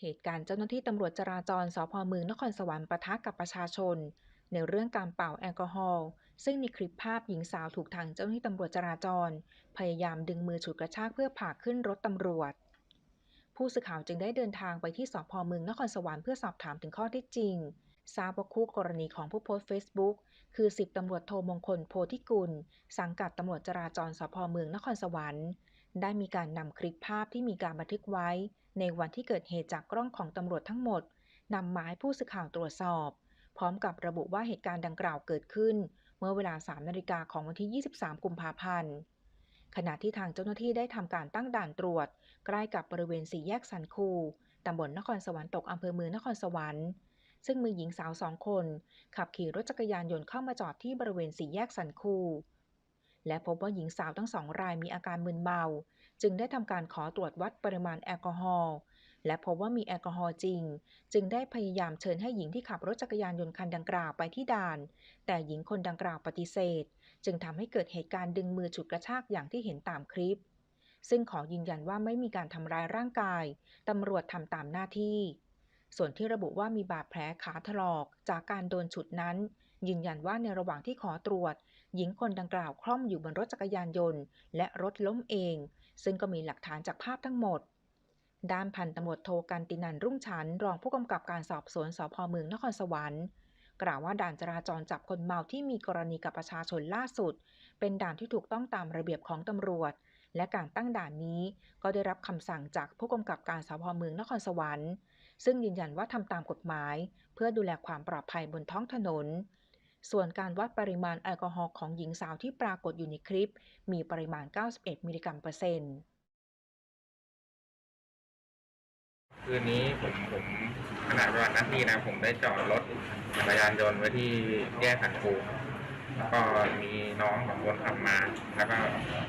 เหตุการณ์เจ้าหน้าที่ตำรวจจราจรสพเมืองนครสวรรค์ปะทะกับประชาชน ในเรื่องการเป่าแอลกอฮอล์ซึ่งมีคลิปภาพหญิงสาวถูกทางเจ้าหน้าที่ตำรวจจราจร พยายามดึงมือฉุดกระชากเพื่อผลักขึ้นรถตำรวจ ผู้สื่อข่าวจึงได้เดินทางไปที่สพเมืองนครสวรรค์เพื่อสอบถามถึงข้อเท็จจริงทราบว่าคู่กรณีของผู้โพสต์ Facebook คือสิบตำรวจโทมงคลโพธิกุล สังกัดตำรวจจราจรสพเมืองนครสวรรค์ ได้มีการนำคลิปภาพที่มีการบันทึกไว้ ในวันที่เกิดเหตุจากกล้องของตำรวจทั้งหมดนำมาให้ผู้สื่อข่าวตรวจสอบ พร้อมกับระบุว่าเหตุการณ์ดังกล่าวเกิดขึ้น เมื่อเวลา 3 นาฬิกาของวันที่ 23 กุมภาพันธ์ ขณะที่ทางเจ้าหน้าที่ได้ทำการตั้งด่านตรวจ ใกล้กับบริเวณสี่แยกสันคูตำบลนครสวรรค์ตกอำเภอเมืองนครสวรรค์ซึ่งมีหญิงสาวสองคน ขับขี่รถจักรยานยนต์เข้ามาจอดที่บริเวณสี่แยกสันคู และพบว่าหญิงสาวทั้งสองรายมีอาการมึนเมา จึงได้ทำการขอตรวจวัดปริมาณแอลกอฮอล์และพบว่ามีแอลกอฮอล์จริง จึงได้พยายามเชิญให้หญิงที่ขับรถจักรยานยนต์คันดังกล่าวไปที่ด่าน แต่หญิงคนดังกล่าวปฏิเสธ จึงทำให้เกิดเหตุการณ์ดึงมือฉุดกระชากอย่างที่เห็นตามคลิป ซึ่งขอยืนยันว่าไม่มีการทำร้ายร่างกายตำรวจทำตามหน้าที่ ส่วนที่ระบุว่ามีบาดแผลขาถลอกจากการโดนฉุดนั้น ยืนยันว่าในระหว่างที่ขอตรวจ หญิงคนดังกล่าวคล่อมอยู่บนรถจักรยานยนต์ และรถล้มเอง ซึ่งก็มีหลักฐานจากภาพทั้งหมด ด้านพันตำรวจโทกันตินันรุ่งชันรองผู้กำกับการสอบสวนสพเมืองนครสวรรค์กล่าวว่าด่านจราจรจับคนเมาที่มีกรณีกับประชาชนล่าสุด เป็นด่านที่ถูกต้องตามระเบียบของตำรวจ และการตั้งด่านนี้ก็ได้รับคำสั่งจากผู้กำกับการสพเมืองนครสวรรค์ ซึ่งยืนยันว่าทำตามกฎหมาย เพื่อดูแลความปลอดภัยบนท้องถนน ส่วนการวัดปริมาณแอลกอฮอล์ของหญิงสาวที่ปรากฏอยู่ในคลิป มีปริมาณ 91 มิลลิกรัมเปอร์เซ็นต์คืนนี้ผมผมขณะปฏิบัติหน้าที่นะ ผมได้จอดรถจักรยานยนต์ไว้ที่แยกสันคูแล้วก็มีน้องสองคนขับมา แล้วก็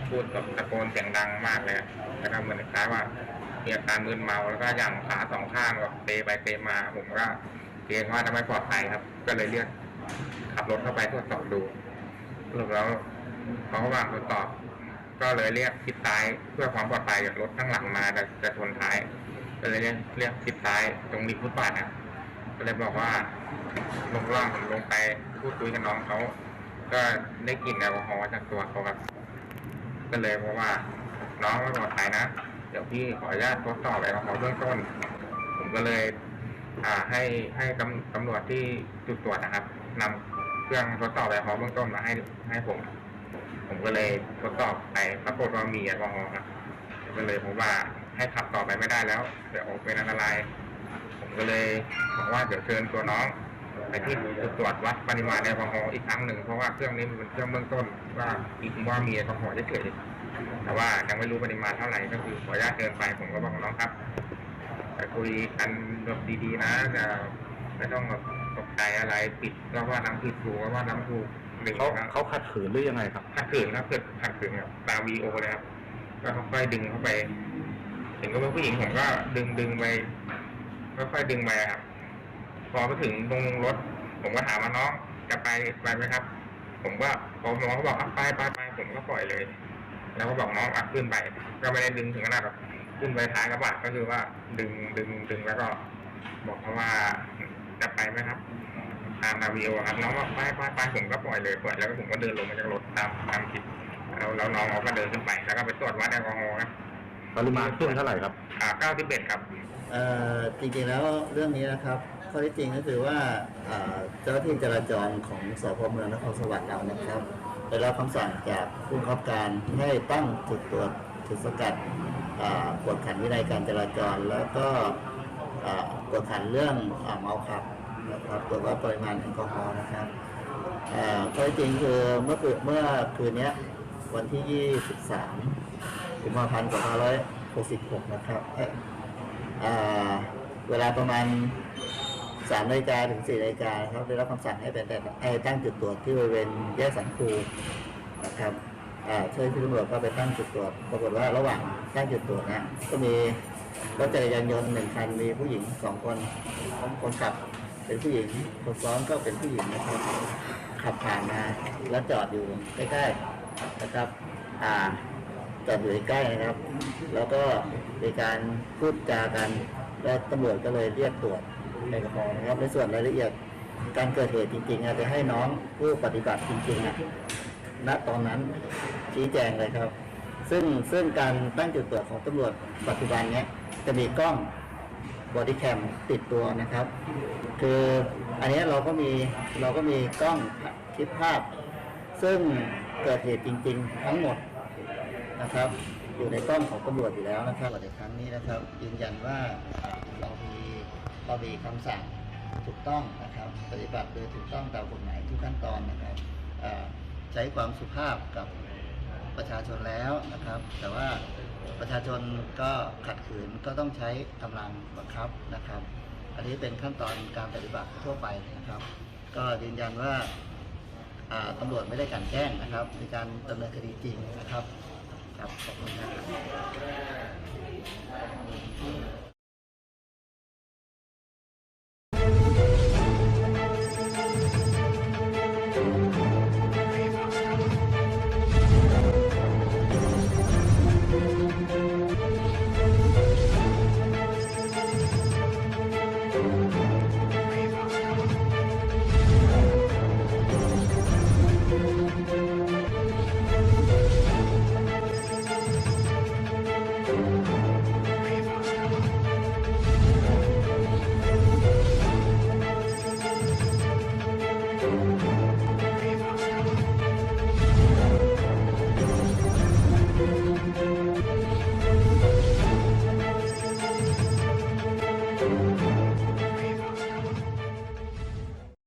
พูดกับตะโกนเสียงดังมากเลยแล้วก็เหมือนคล้ายว่ามีอาการมึนเมาแล้วก็ย่างขาสองข้างแบบเปไปเปมา ผมก็เกรงว่าจะไม่ปลอดภัยครับ ก็เลยเรียก ขับรถเข้าไปตรวจสอบดูสรุปแล้วเขาก็วางตรวจสอบ ก็เลยเรียกทิศซ้ายเพื่อความปลอดภัยจากรถข้างหลังมาจะจะชนท้ายก็เลยเรียกเรียกทิศซ้ายตรงริมฟุตบาทนะก็เลยบอกว่าลงล่างผมลงไปพูดคุยกับน้องเขาก็ได้กลิ่นแอลกอฮอล์จากตัวเขาครับ ก็เลยบอกว่า น้องไม่ปลอดภัยนะ เดี๋ยวพี่ขออนุญาตทดสอบแอลกอฮอล์เบื้องต้น ผมก็เลย อ่าให้ให้ตำตำรวจที่จุดตรวจนะครับ นำเครื่องทดสอบแอลกอฮอล์เบื้องต้นมาให้ให้ผม ผมก็เลยทดสอบไปปรากฏว่ามีแอลกอฮอล์ครับก็เลยผมว่าให้ขับต่อไปไม่ได้แล้ว เดี๋ยวเป็นอันตราย ผมก็เลยบอกว่าเดี๋ยวเชิญตัวน้องไปที่จุดตรวจวัดปริมาณแอลกอฮอล์อีกครั้งหนึ่งเพราะว่าเครื่องนี้มันเป็นเครื่องเบื้องต้นว่าว่ามีแอลกอฮอล์เฉยๆแต่ว่ายังไม่รู้ปริมาณเท่าไหร่ก็คือขออนุญาตเชิญไปผมก็บอกน้องครับไปคุยกันแบบดีๆนะจะไม่ต้องแบบ ใจอะไรปิดแล้วว่าน้ำผิดถูกว่าน้ำถูกหนึ่งเขานะเขาขัดขืนหรือยังไงครับ ขัดขืนครับเกิดขัดขืนครับตามวีโอเลยครับก็ค่อยๆดึงเข้าไป เห็นก็เป็นผู้หญิงผมก็ดึงดึงไปค่อยๆดึงไปครับ พอไปถึงตรงรถ ผมก็ถามว่าน้องจะไปไปไหมครับ ผมก็พอน้องเขาบอกอะไปไปไปผมก็ปล่อยเลย แล้วก็บอกน้องอะขึ้นไป ก็ไม่ได้ดึงถึงขนาดแบบขึ้นไปท้ายกระบะก็คือว่าดึงดึงดึงแล้วก็ บอกเขาว่า จะไปไหมครับตามนาวีโอครับน้องบอกไปไปไปผมก็ปล่อยเลยปล่อยแล้วก็ผมก็เดินลงมาจากรถตามตามคลิปแล้วแล้วน้องเขาก็เดินขึ้นไปแล้วก็ไปตรวจวัดแอลกอฮอล์ครับปริมาณขึ้นเท่าไหร่ครับอ่าเก้าสิบเอ็ดครับเอ่อจริงๆแล้วเรื่องนี้นะครับข้อที่จริงก็คือว่าอ่าเจ้าหน้าที่จราจรของสพเมืองนครสวรรค์เรานะครับได้รับคำสั่งจากผู้บังคับการให้ตั้งจุดตรวจจุดสกัดอ่ากวดขันวินัยการจราจร แล้วก็อ่า กวดขันเรื่องอ่าเมาขับนะครับตรวจวัดปริมาณแอลกอฮอล์นะครับอ่าข้อที่จริงคือเมื่อคืนเมื่อคืนนี้วันที่ 23กุมภาพันธ์2566 นะครับเอ้ยอ่าเวลาประมาณสามนาฬิกาถึงสี่นาฬิกาครับได้รับคำสั่งให้เป็นให้ตั้งจุดตรวจที่บริเวณแยกสันคูนะครับอ่าเจ้าหน้าที่ตำรวจก็ไปตั้งจุดตรวจ ปรากฏว่าระหว่างตั้งจุดตรวจนะก็มี รถจักรยานยนต์หนึ่งคันมีผู้หญิงสองคนคนขับ เป็นผู้หญิงคนซ้อนก็เป็นผู้หญิงนะครับขับผ่านมาแล้วจอดอยู่ใกล้ๆนะครับ อ่าจอดอยู่ใกล้นะครับ แล้วก็มีการพูดจากัน และตำรวจก็เลยเรียกตรวจแอลกอฮอล์นะครับในส่วนรายละเอียดการเกิดเหตุจริงๆอาจจะให้น้องผู้ปฏิบัติจริงๆนะณตอนนั้นชี้แจงเลยครับ ซึ่งซึ่งการตั้งจุดตรวจของตำรวจปัจจุบันเนี้ย จะมีกล้องบอดี้แคมติดตัวนะครับ คืออันนี้เราก็มีเราก็มีกล้องคลิปภาพ ซึ่งเกิดเหตุจริง ๆ ทั้งหมดนะครับ อยู่ในกล้องของตำรวจอยู่แล้วนะครับในครั้งนี้นะครับยืนยันว่าเรามีเรามีคำสั่งถูกต้องนะครับ ปฏิบัติโดยถูกต้องตามกฎหมายทุกขั้นตอนนะครับใช้ความสุภาพกับประชาชนแล้วนะครับ แต่ว่า ประชาชนก็ขัดขืนก็ต้องใช้กำลังบังคับนะครับ อันนี้เป็นขั้นตอนการปฏิบัติทั่วไปนะครับ ก็ยืนยันว่าตำรวจไม่ได้กลันแกล้งนะครับมีการดำเนินคดีจริงนะครับครับขอบคุณครับ